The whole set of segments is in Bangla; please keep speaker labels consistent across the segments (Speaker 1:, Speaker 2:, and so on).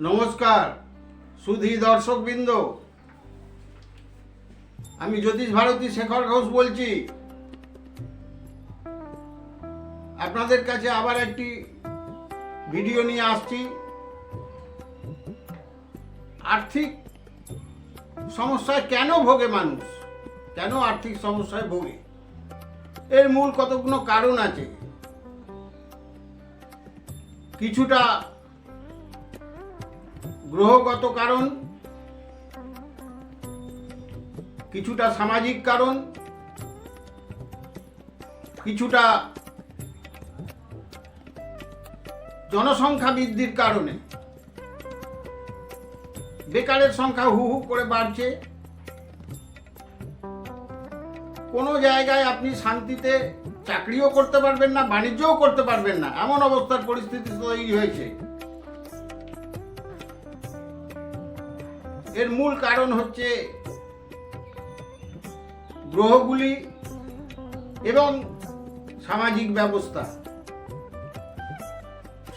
Speaker 1: নমস্কার, সুধী দর্শকবৃন্দ। আমি জ্যোতিষ ভারতী শেখর ঘোষ বলছি। আপনাদের কাছে আবার একটি ভিডিও নিয়ে আসছি। আর্থিক সমস্যায় কেন ভোগে মানুষ? কেন আর্থিক সমস্যায় ভোগে? এর মূল কতগুলো কারণ আছে? কিছুটা গ্রহগত কারণ, কিছুটা সামাজিক কারণ, কিছুটা জনসংখ্যা বৃদ্ধির কারণে। বেকারের সংখ্যা হু হু করে বাড়ছে। কোনো জায়গায় আপনি শান্তিতে চাকরিও করতে পারবেন না, বাণিজ্যও করতে পারবেন না, এমন অবস্থার পরিস্থিতি তৈরি হয়েছে। এর মূল কারণ হচ্ছে গ্রহগুলি এবং সামাজিক ব্যবস্থা।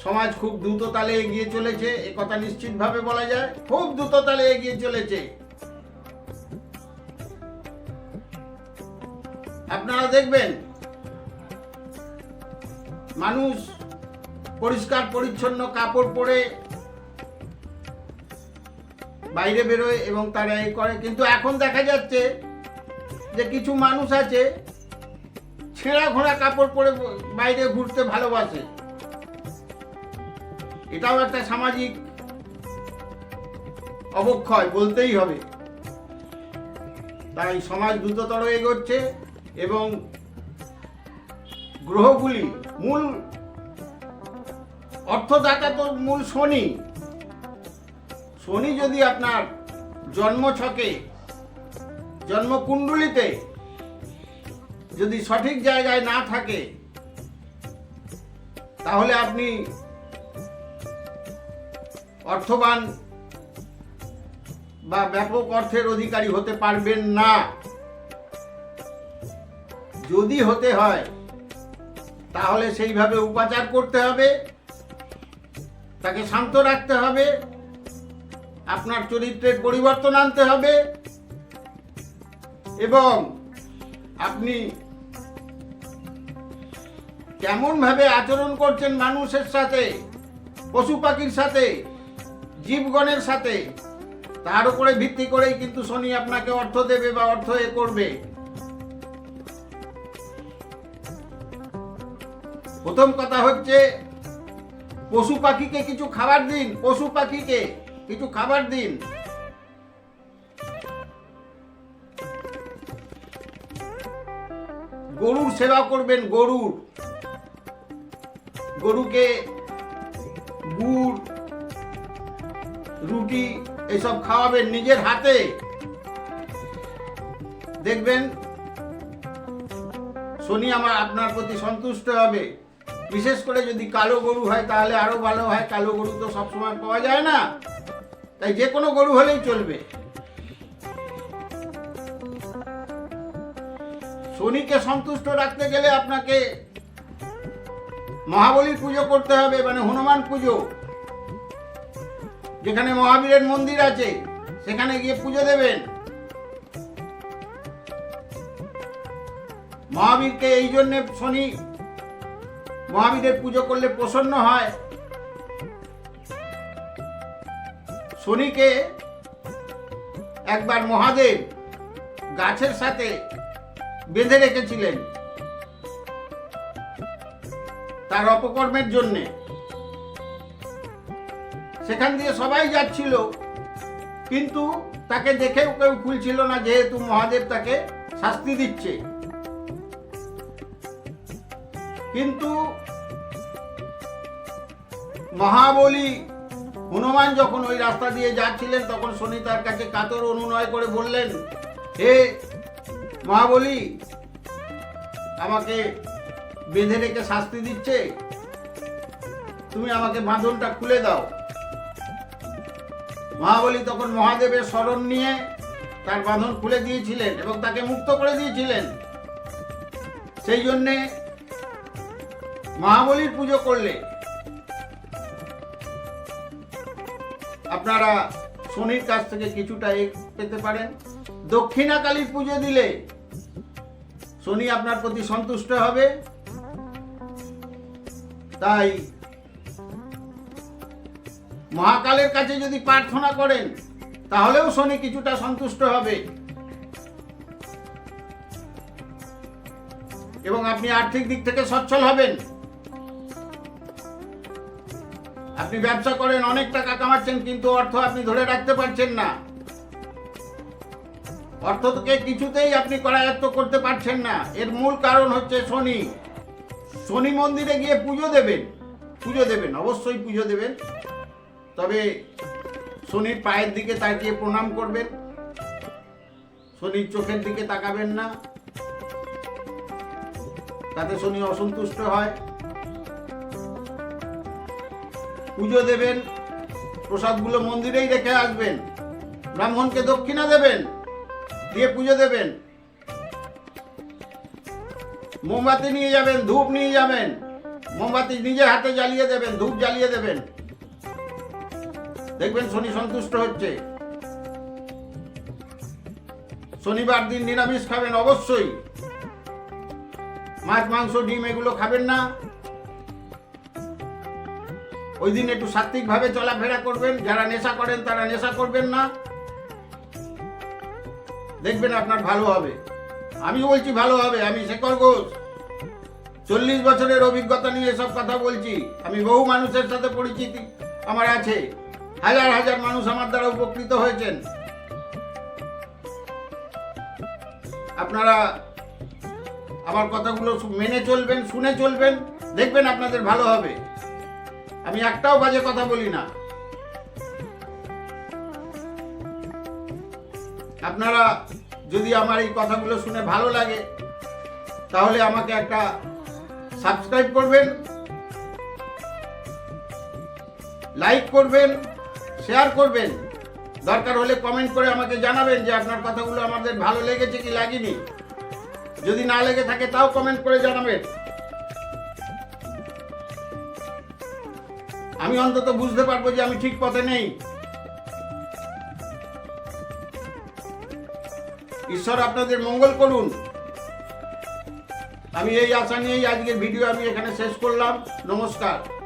Speaker 1: সমাজ খুব দ্রুত তালে এগিয়ে চলেছে, এ একথা নিশ্চিতভাবে বলা যায়, খুব দ্রুত তালে এগিয়ে চলেছে। আপনারা দেখবেন, মানুষ পরিষ্কার পরিচ্ছন্ন কাপড় পরে বাইরে বেরোয় এবং তারা এই করে। কিন্তু এখন দেখা যাচ্ছে যে কিছু মানুষ আছে, ছেঁড়া ঘোড়া কাপড় পরে বাইরে ঘুরতে ভালোবাসে। এটাও একটা সামাজিক অবক্ষয়, বলতেই হবে। তাই সমাজ দ্রুততর এগোচ্ছে এবং গ্রহগুলি মূল অর্থদাতা তো মূল শনি। শনি যদি আপনার জন্ম ছকে জন্মকুণ্ডলিতে যদি সঠিক জায়গায় না থাকে, তাহলে আপনি অর্থবান বা ব্যাপক অর্থের অধিকারী হতে পারবেন না। যদি হতে হয়, তাহলে সেইভাবে উপাচার করতে হবে, তাকে শান্ত রাখতে হবে আপনার চরিত্রের পরিবর্তন আনতে হবে এবং আপনি কেমনভাবে আচরণ করছেন মানুষের সাথে, পশু পাখির সাথে, জীবগণের সাথে, তার উপরে ভিত্তি করেই কিন্তু শনি আপনাকে অর্থ দেবে বা অর্থ এ করবে। প্রথম কথা হচ্ছে, পশু পাখিকে কিছু খাবার দিন, পশু পাখিকে কিছু খাবার দিন। গরুর সেবা করবেন গরুর। গরুকে গুড়, রুটি এসব খাওয়াবেন নিজের হাতে। দেখবেন শনি আমার আপনার প্রতি সন্তুষ্ট হবে। বিশেষ করে যদি কালো গরু হয় তাহলে আরও ভালো হয়। কালো গরু তো সবসময় পাওয়া যায় না। তাই যে কোনো গরু হলেই চলবে। শনিকে সন্তুষ্ট রাখতে গেলে আপনাকে মহাবলীর পুজো করতে হবে মানে হনুমান পুজো। যেখানে মহাবীরের মন্দির আছে, সেখানে গিয়ে পুজো দেবেন। মহাবীরকে এই জন্য শনি মহাবীরের পুজো করলে প্রসন্ন হয়। শনিকে একবার মহাদেব গাছের সাথে বেঁধে রেখেছিলেন তার অপকর্মের জন্যে। সেখান দিয়ে সবাই যাচ্ছিল, কিন্তু তাকে দেখেও কেউ খুলছিল না, যেহেতু মহাদেব তাকে শাস্তি দিচ্ছে। কিন্তু মহাবলী হনুমান যখন ওই রাস্তা দিয়ে যাচ্ছিলেন, তখন শনি তার কাছে কাতর অনুনয় করে বললেন, হে মহাবলী, আমাকে বেঁধে রেখে শাস্তি দিচ্ছে? তুমি আমাকে বাঁধনটা খুলে দাও। মহাবলী তখন মহাদেবের স্মরণ নিয়ে তার বাঁধন খুলে দিয়েছিলেন এবং তাকে মুক্ত করে দিয়েছিলেন। সেই জন্যে মহাবলীর পুজো করলে আপনারা শনির কাছ থেকে কিছুটা এ পেতে পারেন। দক্ষিণা কালীর পুজো দিলে শনি আপনার প্রতি সন্তুষ্ট হবে। তাই মহাকালের কাছে যদি প্রার্থনা করেন, তাহলেও শনি কিছুটা সন্তুষ্ট হবে। এবং আপনি আর্থিক দিক থেকে সচ্ছল হবেন। আপনি ব্যবসা করেন, অনেক টাকা কামাচ্ছেন, কিন্তু অর্থ আপনি ধরে রাখতে পারছেন না। অর্থকে কিছুতেই আপনি করায়ত্ত করতে পারছেন না। এর মূল কারণ হচ্ছে শনি। শনি মন্দিরে গিয়ে পুজো দেবেন। পুজো দেবেন, অবশ্যই পুজো দেবেন। তবে শনির পায়ের দিকে তাকিয়ে প্রণাম করবেন। শনির চোখের দিকে তাকাবেন না। তাতে শনি অসন্তুষ্ট হয়। পুজো দেবেন, প্রসাদগুলো মন্দিরেই রেখে আসবেন, ব্রাহ্মণকে দক্ষিণা দেবেন, দিয়ে পুজো দেবেন। মোমবাতি নিয়ে যাবেন, ধূপ নিয়ে যাবেন, মোমবাতি নিজে হাতে জ্বালিয়ে দেবেন, ধূপ জ্বালিয়ে দেবেন। দেখবেন শনি সন্তুষ্ট হচ্ছে। শনিবার দিন নিরামিষ খাবেন অবশ্যই। মাছ, মাংস, ডিম এগুলো খাবেন না। ওই দিন একটু সাত্বিকভাবে চলাফেরা করবেন, যারা নেশা করেন তারা নেশা করবেন না। দেখবেন আপনার ভালো হবে। আমি বলছি ভালো হবে, আমি শেখর ঘোষ। চল্লিশ বছরের অভিজ্ঞতা নিয়ে সব কথা বলছি। আমি বহু মানুষের সাথে পরিচিতি আমার আছে। হাজার হাজার মানুষ আমার দ্বারা উপকৃত হয়েছেন। আপনারা আমার কথাগুলো মেনে চলবেন, শুনে চলবেন, দেখবেন আপনাদের ভালো হবে। আমি একটাও বাজে কথা বলি না। আপনারা যদি আমার এই কথাগুলো শুনে ভালো লাগে, তাহলে আমাকে একটা সাবস্ক্রাইব করবেন, লাইক করবেন, শেয়ার করবেন। দরকার হলে কমেন্ট করে আমাকে জানাবেন যে আপনার কথাগুলো আমাদের ভালো লেগেছে কি লাগেনি। যদি না লেগে থাকে তাও কমেন্ট করে জানাবেন। আমি অন্তত বুঝতে পারব যে আমি ঠিক পথে নেই। ঈশ্বর আপনাদের মঙ্গল করুন। আমি এই আশা নিয়েই আজকের ভিডিও আমি এখানে শেষ করলাম। নমস্কার।